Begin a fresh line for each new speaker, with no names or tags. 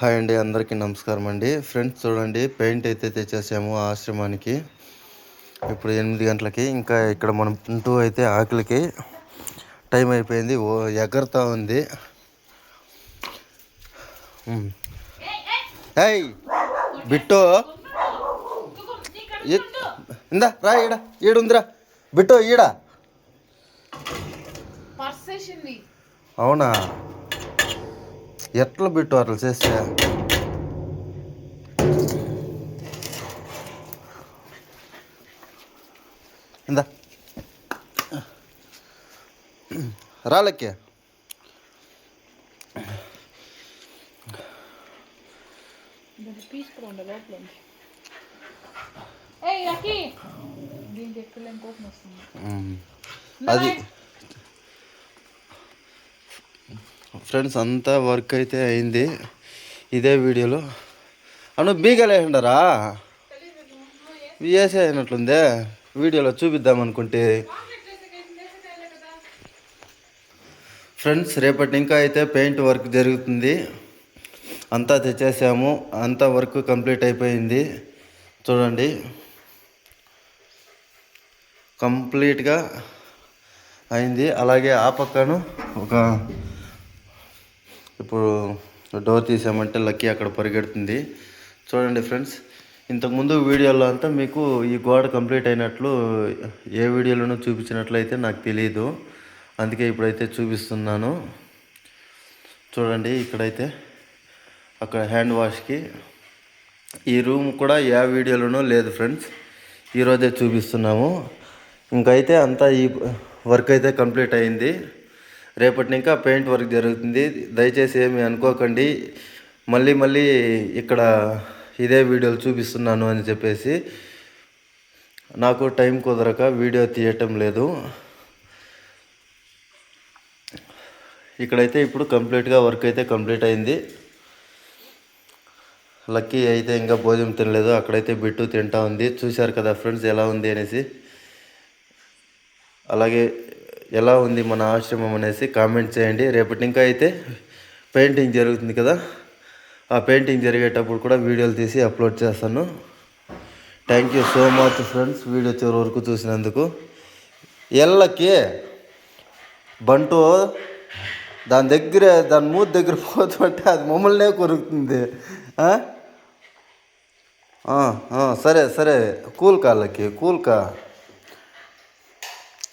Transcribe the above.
Hi అండి అందరికీ నమస్కారం అండి. ఫ్రెండ్స్ చూడండి పెయింట్ అయితే తెచ్చేసాము ఆశ్రమానికి. ఇప్పుడు ఎనిమిది గంటలకి ఇంకా ఇక్కడ మనం తింటూ అయితే ఆకలికి టైం అయిపోయింది. ఓ ఎగరుతా ఉంది. ఏయ్ బిట్టో. ఇందా రా ఈడ ఈడుందిరా. బిట్టో ఈడ. అవునా? ఎట్లా బిట్టు అట్లా చేస్తే? ఇందా. రాలక్కే
దాన్ని
ఫ్రెండ్స్ అంతా వర్క్ అయితే అయింది. ఇదే వీడియోలో. అను బీగలేసిండరా వేసే అయినట్లుందే వీడియోలో చూపిద్దాం అనుకుంటే. ఫ్రెండ్స్ రేపటి ఇంకా అయితే పెయింట్ వర్క్ జరుగుతుంది. అంతా తెచ్చేసాము. అంతా వర్క్ కంప్లీట్ అయిపోయింది. చూడండి. కంప్లీట్గా అయింది. అలాగే ఆ పక్కను ఒక ఇప్పుడు డోర్ తీసామంటే లక్కీ అక్కడ పరిగెడుతుంది. చూడండి ఫ్రెండ్స్ ఇంతకుముందు వీడియోలో అంతా మీకు ఈ గోడ కంప్లీట్ అయినట్లు ఏ వీడియోలోనూ చూపించినట్లయితే నాకు తెలియదు అందుకే ఇప్పుడైతే చూపిస్తున్నాను. చూడండి ఇక్కడైతే అక్కడ హ్యాండ్ వాష్కి ఈ రూమ్ కూడా ఏ వీడియోలోనూ లేదు ఫ్రెండ్స్. ఈరోజే చూపిస్తున్నాము. ఇంకైతే అంతా ఈ వర్క్ అయితే కంప్లీట్ అయింది. రేపటి ఇంకా పెయింట్ వర్క్ జరుగుతుంది. దయచేసి ఏమి అనుకోకండి. మళ్ళీ మళ్ళీ ఇక్కడ ఇదే వీడియోలు చూపిస్తున్నాను అని చెప్పేసి నాకు టైం కుదరక వీడియో తీయటం లేదు. ఇక్కడైతే ఇప్పుడు కంప్లీట్గా వర్క్ అయితే కంప్లీట్ అయింది. లక్కీ అయితే ఇంకా భోజనం తినలేదు. అక్కడైతే బిట్టు తింటా ఉంది. చూశారు కదా ఫ్రెండ్స్ ఎలా ఉంది అనేసి. అలాగే ఎలా ఉంది మన ఆశ్రమం అనేసి కామెంట్ చేయండి. రేపటి ఇంకా అయితే పెయింటింగ్ జరుగుతుంది కదా. ఆ పెయింటింగ్ జరిగేటప్పుడు కూడా వీడియోలు తీసి అప్లోడ్ చేస్తాను. Thank you so much friends video చివరి వరకు చూసినందుకు. ఎల్లకి బంటు దాని దగ్గర దాని మూతి దగ్గర పోతుంటే అది మమ్మల్నే కొరుకుతుంది. సరే సరే. కూల్ కాళ్ళకి కూల్ కా